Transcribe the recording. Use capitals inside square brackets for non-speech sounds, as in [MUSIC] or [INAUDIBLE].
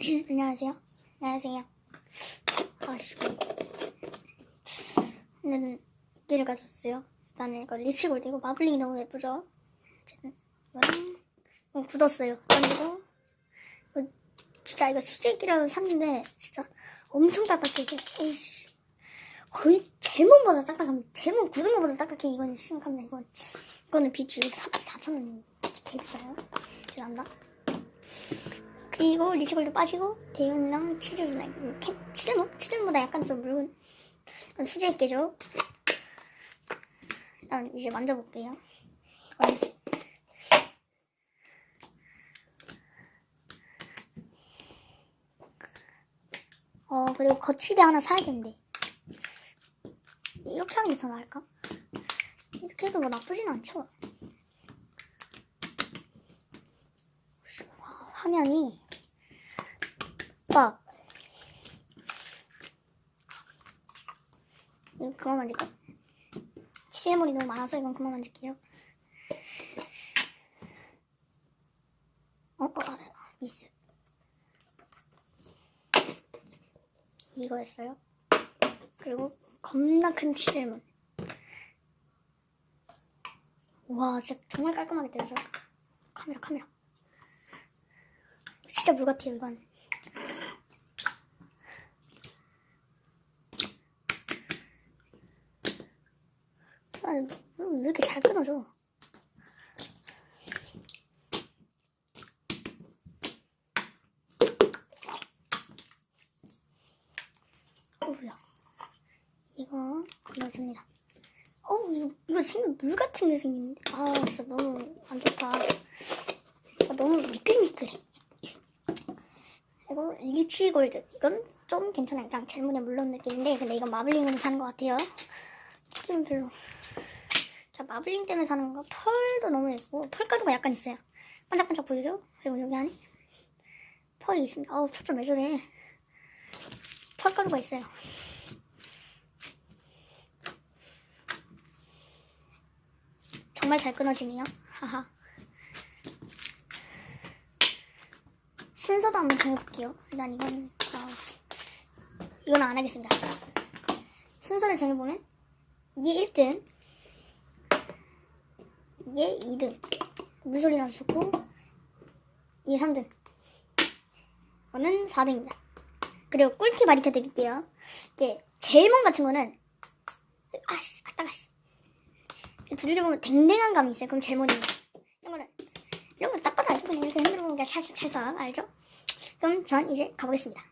[CLEARS THROAT] 안녕하세요. 안녕하세요. 아씨. 오늘은 끼를 가졌어요. 일단은 이거 리치골드 이거 마블링이 너무 예쁘죠? 이거는 이거 굳었어요. 그리고 이거 진짜 이거 수제기라고 샀는데 진짜 엄청 딱딱해. 오이씨. 거의 제목보다 딱딱합니다. 제목 굳은 것보다 딱딱해. 이건 심각합니다. 이건 이거는 비추 4,000원 개 비싸요. 죄송합니다. 그리고 리치골도 빠지고 대용량 치즈 슬라임 캐, 치즈모? 치즈보다 약간 좀 묽은 수제 있게죠. 일단 이제 만져볼게요. 어 그리고 거치대 하나 사야 되는데 이렇게 하는 게 더 나을까? 이렇게 해도 뭐 나쁘진 않죠. 화- 화면이 빡. 이거 그만 만질까? 치즈물이 너무 많아서 이건 그만 만질게요. 어? 어 아, 미스. 이거였어요? 그리고 겁나 큰 치즈물. 와 진짜 정말 깔끔하게 되죠 카메라 카메라. 진짜 물 같아요 이건 아, 왜 이렇게 잘 끊어져? 어우야. 이거 끊어줍니다. 어우, 이거, 이거 생긴 물 같은 게 생겼는데. 아, 진짜 너무 안 좋다. 아, 너무 미끌미끌해. 그리고 리치 골드. 이건 좀 괜찮아요. 그냥 잘못에 물론 느낌인데, 근데 이건 마블링으로 사는 것 같아요. 느낌은 별로. 자, 마블링 때문에 사는 거. 펄도 너무 예쁘고, 펄가루가 약간 있어요. 반짝반짝 보이죠? 그리고 여기 안에 펄이 있습니다. 어우, 초점 왜 저래. 펄가루가 있어요. 정말 잘 끊어지네요. 하하. 순서도 한번 정해볼게요. 일단 이건, 어, 이건 안 하겠습니다. 순서를 정해보면, 이게 1등, 이게 2등. 물소리 나서 좋고, 이게 3등. 이거는 4등입니다. 그리고 꿀팁 알려 드릴게요. 이게 젤몬 같은 거는, 아씨, 아따가씨. 두들겨 보면 댕댕한 감이 있어요. 그럼 젤몬입니다. 이런 거는, 이런 건 딱 봐도 알죠? 그냥 이렇게 흔들어 보면 그냥 찰싹 찰싹 알죠? 그럼 전 이제 가보겠습니다.